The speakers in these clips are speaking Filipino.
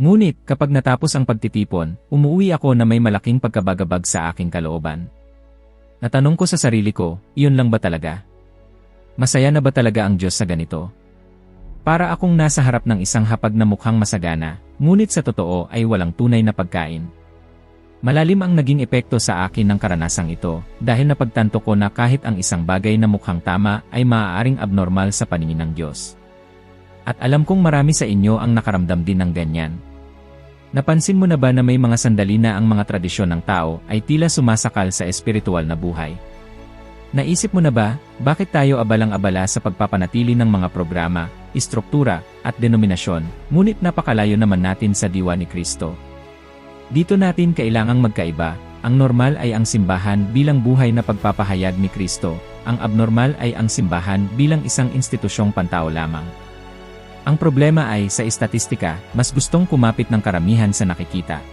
Ngunit, kapag natapos ang pagtitipon, umuwi ako na may malaking pagkabagabag sa aking kalooban. Natanong ko sa sarili ko, iyon lang ba talaga? Masaya na ba talaga ang Diyos sa ganito? Para akong nasa harap ng isang hapag na mukhang masagana, ngunit sa totoo ay walang tunay na pagkain. Malalim ang naging epekto sa akin ng karanasang ito dahil napagtanto ko na kahit ang isang bagay na mukhang tama ay maaaring abnormal sa paningin ng Diyos. At alam kong marami sa inyo ang nakaramdam din ng ganyan. Napansin mo na ba na may mga sandali na ang mga tradisyon ng tao ay tila sumasakal sa espiritual na buhay? Naisip mo na ba, bakit tayo abalang-abala sa pagpapanatili ng mga programa, istruktura, at denominasyon, ngunit napakalayo naman natin sa diwa ni Kristo? Dito natin kailangang magkaiba, ang normal ay ang simbahan bilang buhay na pagpapahayag ni Kristo, ang abnormal ay ang simbahan bilang isang institusyong pantao lamang. Ang problema ay sa estatistika, mas gustong kumapit ng karamihan sa nakikita.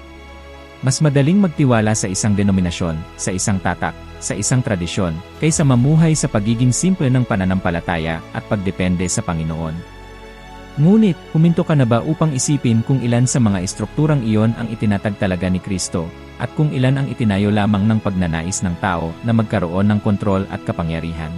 Mas madaling magtiwala sa isang denominasyon, sa isang tatak, sa isang tradisyon, kaysa mamuhay sa pagiging simple ng pananampalataya at pagdepende sa Panginoon. Ngunit, huminto ka na ba upang isipin kung ilan sa mga estrukturang iyon ang itinatag talaga ni Kristo, at kung ilan ang itinayo lamang ng pagnanais ng tao na magkaroon ng kontrol at kapangyarihan?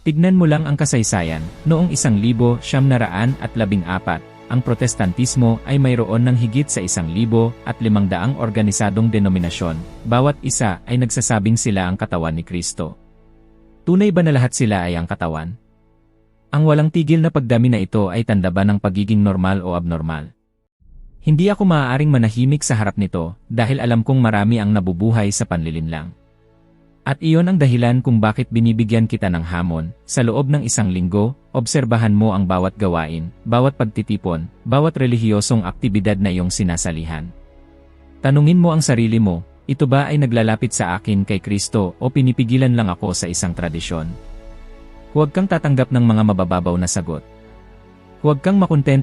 Tignan mo lang ang kasaysayan, noong isang libo siyam na raan at labing apat, ang protestantismo ay mayroon ng higit sa isang libo at limang daang organisadong denominasyon, bawat isa ay nagsasabing sila ang katawan ni Kristo. Tunay ba na lahat sila ay ang katawan? Ang walang tigil na pagdami na ito ay tanda ba ng pagiging normal o abnormal? Hindi ako maaaring manahimik sa harap nito dahil alam kong marami ang nabubuhay sa panlilinlang. At iyon ang dahilan kung bakit binibigyan kita ng hamon, sa loob ng isang linggo, obserbahan mo ang bawat gawain, bawat pagtitipon, bawat relihiyosong aktibidad na iyong sinasalihan. Tanungin mo ang sarili mo, ito ba ay naglalapit sa akin kay Kristo o pinipigilan lang ako sa isang tradisyon? Huwag kang tatanggap ng mga mabababaw na sagot. Huwag kang makontent